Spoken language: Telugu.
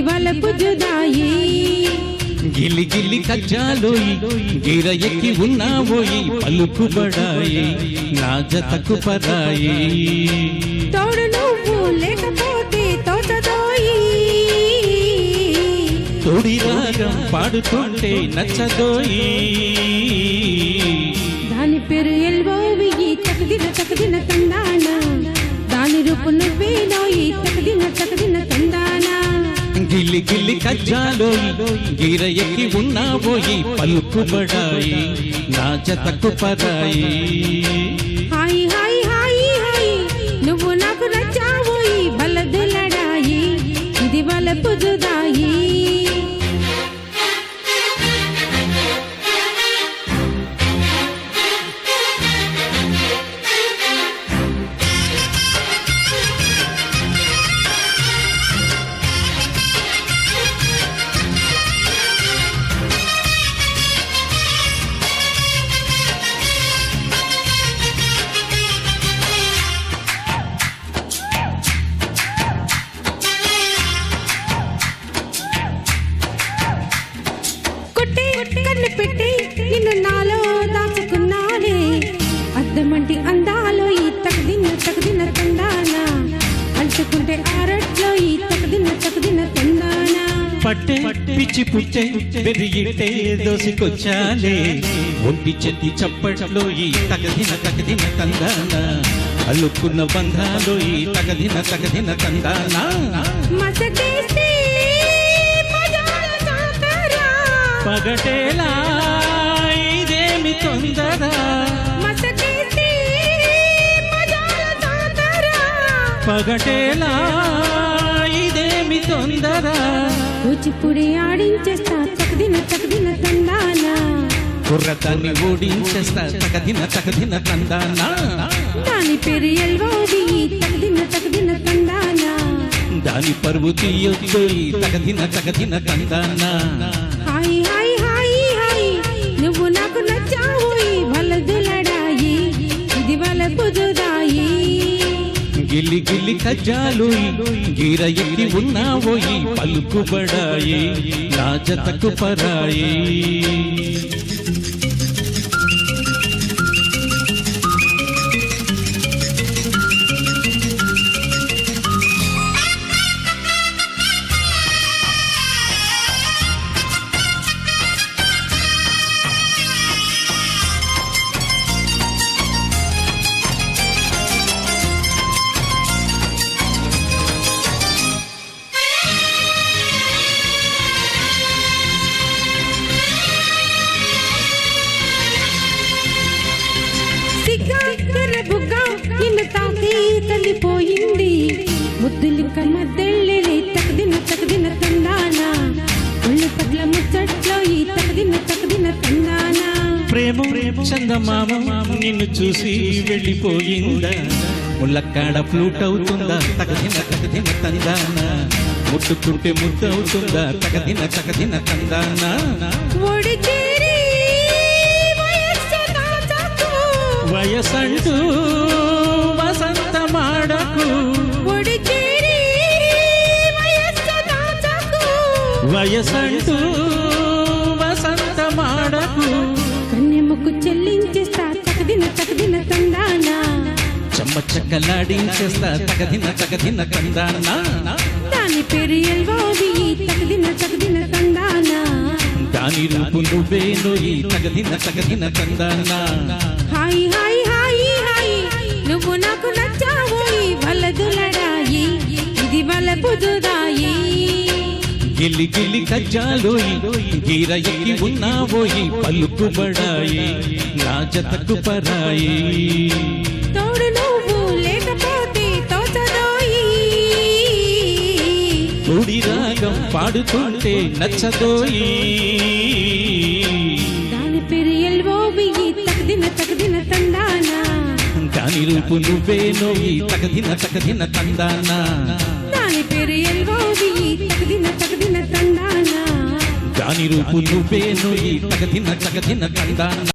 ఇవలపు జుదాయి. గిలి గిలి కజ్జాలోయి గిర ఎక్కి ఉన్నావోయి పలుకుబడాయి నా జతకు పరాయి. తోడు నువ్వు లేకపోతే తోచదోయి. తొడి రాగం పాడుతుంటే నచ్చదోయి. దాని పేరు ఎల్వోవి తకదిన తకదిన తందాన దాని రూపు నువ్వేనా గిల్లి గిల్లి కజ్జాలోయి గిర ఎక్కి ఉన్నావోయి పలుకుబడాయి నా జతకు పదాయి. హాయి హాయి హాయి హాయి. నువ్వు నాకు నచ్చావోయి బలదులడాయి. ఇది బల పుజుదాయి కన్ను పెట్టి నిన్ను నాలో దాచుకున్నానే. అద్దమంటి అందాలో ఈ తకదిన్న తకదిన్న తందాన అంటుకుంటే ఆరట్లో ఈ తకదిన్న తకదిన్న తందాన పట్టే పిచ్చి పుట్టే బెరిగిట్టే దోసికొచ్చాలే ఒంటి చెత్తి చప్పట్లో ఈ తగదిన తగదిన తందాన అల్లుకున్న బంధాలు ఈ తగదిన తగదిన తందాన జాతరా పగటేలా ఇదేమి తొందర? పగటేలా ఇదేమి తొందర? కూచిపూడి ఆడించేస్తా తకదిన తకదిన తందాన. కుర్రదాన్ని ఓడించేస్తా తగదిన తగదిన తందాన. దాని పేరు ఎల్వోది తకదిన తకదిన తందాన. దాని పరువు తీయొద్దు తగదిన తగదిన తందాన. గిల్లి గిల్లి కజ్జాలోయి గీర ఎక్కి ఉన్నావోయి పలుకుబడాయి నా జతకు పరాయి. తల్లిపోయింది ముద్దులు కమ్మద్దెళ్ళి తకదిన తకదిన తందాన. ఒళ్ళు పట్ల ముచ్చట్లో ఈ తకదిన తకదిన తందాన. ప్రేమ చందమామ నిన్ను చూసి వెళ్ళిపోయిందా? ముళ్ళక్కాడ ఫ్లూట్ అవుతుందా తగదిన తగదిన తందాన. ముట్టుకుంటే ముద్దు అవుతుందా తగదిన తగదిన తందాన. వయసంటూ వసంత మాడకు కన్నెమ్మకు చెల్లించేస్తా తకదిన తకదిన తందాన చెమ్మ చెక్కలాడించేస్తా తగదిన తగదిన తందానా దాని పేరు ఎల్వాది తకదిన తకదిన తందాన దాని రూపు నువ్వేను ఈ తగదిన తగదిన తందానా హాయ్ హాయ్ హాయ్ హాయ్ నువ్వు నాకు నచ్చావోయి వలదులడాయి ఇది వల గిల్లి గిల్లి కజ్జాలోయి గీర ఎక్కి ఉన్నావోయి పలుకుబడాయి నా జతకు పరాయి. తోడు నువ్వు లేకపోతే తోచదోయి. తోడి రాగం పాడుతుంటే నచ్చదోయి. దాని పేరు ఎల్వోవి తకదిన తకదిన తందాన దాని రూపు నువ్వేను ఈ తగదిన తగదిన తందానా దాని పేరు ఎల్వోవి తకదిన తకదిన తందాన నువ్వేను ఈ తగదిన తగదిన తందానా